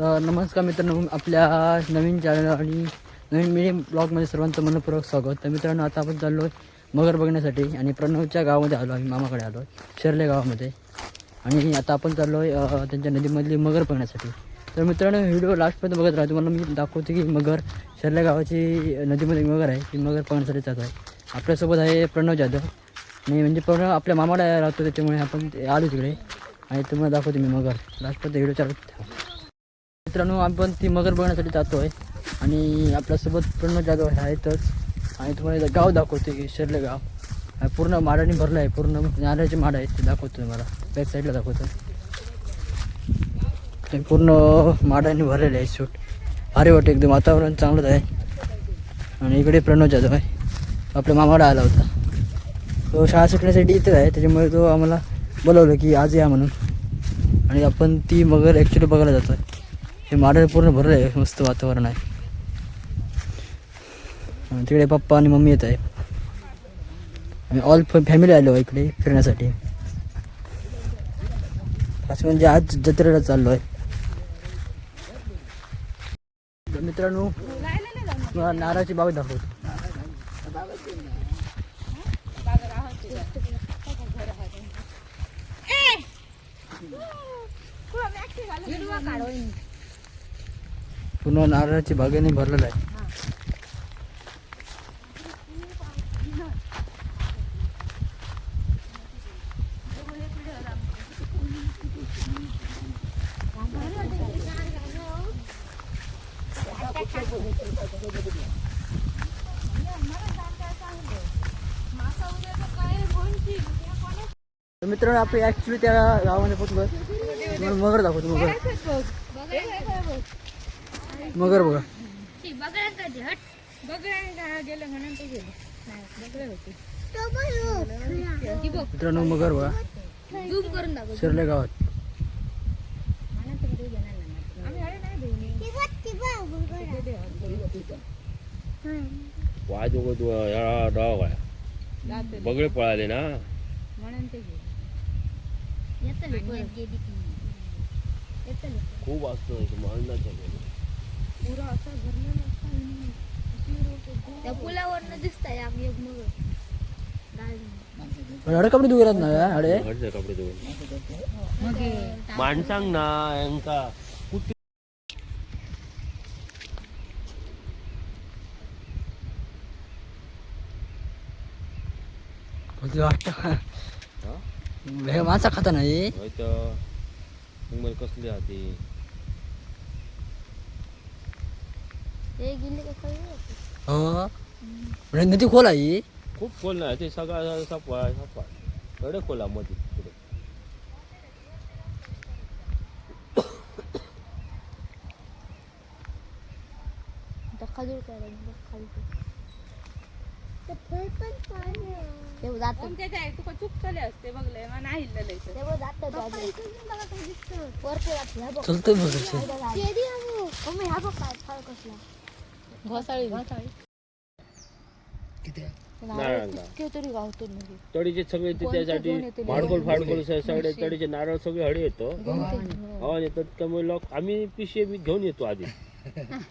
तर नमस्कार मित्रांनो आपल्या नवीन चॅनल आणि नवीन मिनी ब्लॉगमध्ये सर्वांचं मनपूर्वक स्वागत. तर मित्रांनो आता आपण चाललो आहे मगर बघण्यासाठी आणि प्रणवच्या गावामध्ये आलो आहे मामाकडे आलो आहे शेरले गावामध्ये. आणि आता आपण चाललो आहे त्यांच्या नदीमधली मगर बघण्यासाठी. तर मित्रांनो व्हिडिओ लास्टपर्यंत बघत राहा. तुम्हाला मी दाखवतो की मगर शेरले गावाची नदीमध्ये मगर आहे ती मगर बघण्यासाठी जात आहे आपल्यासोबत आहे प्रणव जाधव. आणि म्हणजे प्रणव आपल्या मामाला राहतो त्याच्यामुळे आपण ते आलो तिकडे. आणि तुम्हाला दाखवतो मी मगर. लास्टपर्यंत व्हिडिओ चालू मित्रांनो आपण ती मगर बघण्यासाठी जातो आहे आणि आपल्यासोबत पूर्ण जाधव आहेतच. आणि तुम्हाला गाव दाखवतो की शिरले गाव. पूर्ण माडाने भरलं आहे पूर्ण नारळाचे माड आहेत ते दाखवतो तुम्हाला बॅक साईडला दाखवतो ते पूर्ण माडाने भरलेले आहे शूट भारी वाटतं एकदम वातावरण चांगलंच आहे. आणि इकडे प्रणव जाधव आहे. आपल्या मामाडा आला होता. तो शाळा सुटण्यासाठी इथं आहे त्याच्यामुळे तो आम्हाला बोलवलं की आज या म्हणून. आणि आपण ती मगर ॲक्च्युली बघायला जातो आहे हे माडर पूर्ण भरलं आहे मस्त वातावरण आहे तिकडे पप्पा आणि मम्मी येत आहे आम्ही ऑल फॅमिली आलो इकडे फिरण्यासाठी असं म्हणजे आज जत्रेला चाललो आहे तर मित्रांनो मला नारळाची बाग दाखवतो पूर्ण नारळाची बागेने भरलेलं आहे. मित्रांनो आपण ॲक्च्युली त्या गावामध्ये पोचलो मगर दाखवतो मगर मगर बघा. मित्रांनो मगर बघा. शिरले गावात. वाज या डॉग आहे बगळे पळाले ना. खूप असतं त्या पुलावरनं दिसतंय आम्ही एक मग. अडे कपडे दुगरात ना अडे घरचे कपडे धुवून. माणसांग ना यांका. कुठे? वाटतं हे? माणसा खाता नाही? कसली हे गेले का काही हो म्हणजे नदी खोल आहे ही. खूप खोल नाही ते सगळा सापा सापा एवढे खोला मध्ये पुढे खजूर करायला खालती ते जात तुका चुकतले असते बघलंय मग नाही हिल्ललंय तर. ते जात वरती जात ह्या बघ चलतोय बघ कशी. मम्मी ह्या बघ काय फळ कसला घोसाळी. किती? तरी गावतो म्हणजे. तडीचे सगळे ते त्यासाठी फाडकोल फाडकोल सगळे तडीचे नारळ सगळे हळे येतो. हो. येतात त्यामुळे लोक आम्ही पिशे बी घेऊन येतो आधी.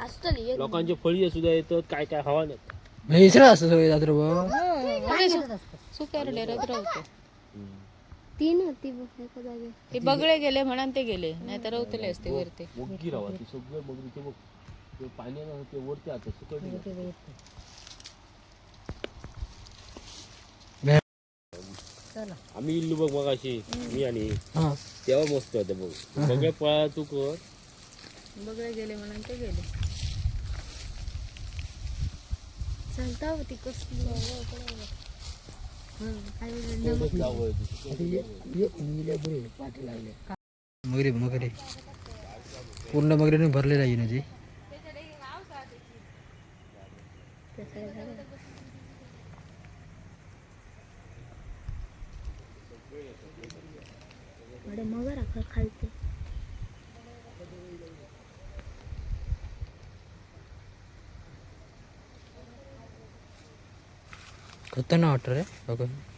असतली लोकांचे फळी सुद्धा येतात काय काय हवा नाही. इसरा असतं सगळे रात्र तीन होती. जागी ते बगळे गेले म्हणून ते गेले नाही तर रवतले असते वरती. सगळे मगरीचे बघ. ते पाण्यानं ते वरती आता सुकट आम्ही इल्लू बघ मग अशी मी आणि हा. तेव्हा मस्त होतं बघ. सगळे पळा तू कर. बगळे गेले म्हणून ते गेले. चालता होती कसली. तेवढंच जावं मगरी मगरी. पूर्ण मगरीने भरलेलं आहे ही नदी मगर खालते खतरनाक वाटतं रे बघ